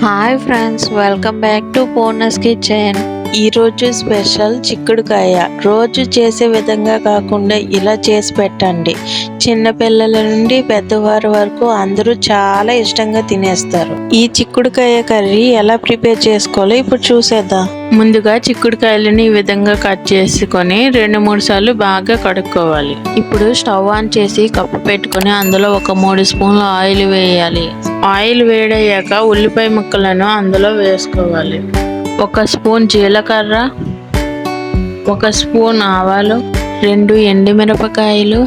Hi friends welcome back to Poorna's kitchen ఈరోజు special చిక్కుడుకాయ. రోజు చేసే విధంగా కాకుండా ఇలా చేసి పెట్టండి. చిన్నపిల్లల నుండి పెద్దవారి వరకు అందరూ చాలా ఇష్టంగా తినేస్తారు. ఈ చిక్కుడుకాయ కర్రీ ఎలా ప్రిపేర్ చేసుకోవాలో ఇప్పుడు చూసేద్దాం. ముందుగా చిక్కుడుకాయలని ఈ విధంగా కట్ చేసుకొని రెండు మూడు సార్లు బాగా కడుక్కోవాలి. ఇప్పుడు స్టవ్ ఆన్ చేసి కప్పు పెట్టుకొని అందులో ఒక మూడు స్పూన్ల ఆయిల్ వేయాలి. ఆయిల్ వేడయ్యాక ఉల్లిపాయ ముక్కలను అందులో వేసుకోవాలి. ఒక స్పూన్ జీలకర్ర ఒక స్పూన్ ఆవాలు రెండు ఎండుమిరపకాయలు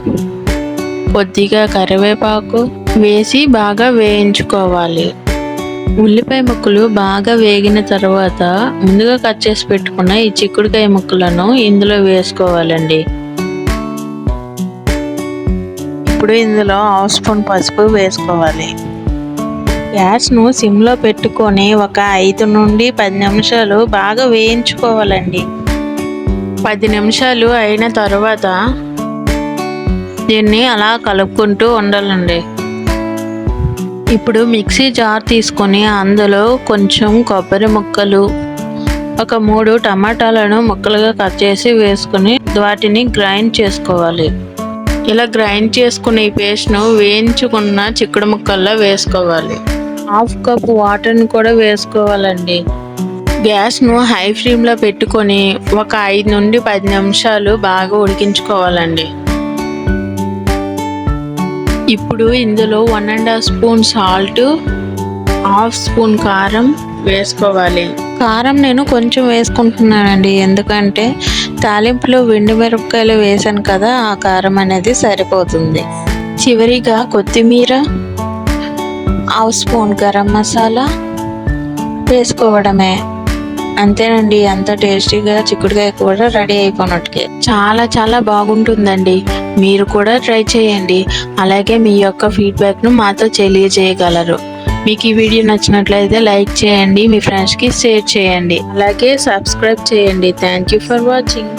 కొద్దిగా కరివేపాకు వేసి బాగా వేయించుకోవాలి. ఉల్లిపాయ ముక్కలు బాగా వేగిన తర్వాత ముందుగా కట్ చేసి పెట్టుకున్న ఈ చిక్కుడుకాయ ముక్కలను ఇందులో వేసుకోవాలండి. ఇప్పుడు ఇందులో హాఫ్ స్పూన్ పసుపు వేసుకోవాలి. గ్యాస్ను సిమ్లో పెట్టుకొని ఒక ఐదు నుండి పది నిమిషాలు బాగా వేయించుకోవాలండి. పది నిమిషాలు అయిన తర్వాత దీన్ని అలా కలుపుకుంటూ ఉండాలండి. ఇప్పుడు మిక్సీ జార్ తీసుకొని అందులో కొంచెం కొబ్బరి ముక్కలు ఒక మూడు టమాటాలను ముక్కలుగా కట్ చేసి వేసుకుని వాటిని గ్రైండ్ చేసుకోవాలి. ఇలా గ్రైండ్ చేసుకున్న ఈ పేస్ట్ను వేయించుకున్న చిక్కుడు ముక్కల్లో వేసుకోవాలి. హాఫ్ కప్ వాటర్ని కూడా వేసుకోవాలండి. గ్యాస్ను హై ఫ్లేమ్లో పెట్టుకొని ఒక ఐదు నుండి పది నిమిషాలు బాగా ఉడికించుకోవాలండి. ఇప్పుడు ఇందులో one and half spoon salt half spoon కారం వేసుకోవాలి. కారం నేను కొంచెం వేసుకుంటున్నానండి. ఎందుకంటే తాలింపులో వెండి మిరపకాయలు వేసాను కదా ఆ కారం అనేది సరిపోతుంది. చివరిగా కొత్తిమీర హాఫ్ స్పూన్ గరం మసాలా వేసుకోవడమే. అంతేనండి అంత టేస్టీగా చిక్కుడుకాయ కూడా రెడీ అయిపోయినట్టుకే. చాలా చాలా బాగుంటుందండి. మీరు కూడా ట్రై చేయండి. అలాగే మీ యొక్క ఫీడ్బ్యాక్ను మాతో తెలియజేయగలరు. మీకు ఈ వీడియో నచ్చినట్లయితే లైక్ చేయండి మీ ఫ్రెండ్స్కి షేర్ చేయండి. అలాగే సబ్స్క్రైబ్ చేయండి. Thank you for watching.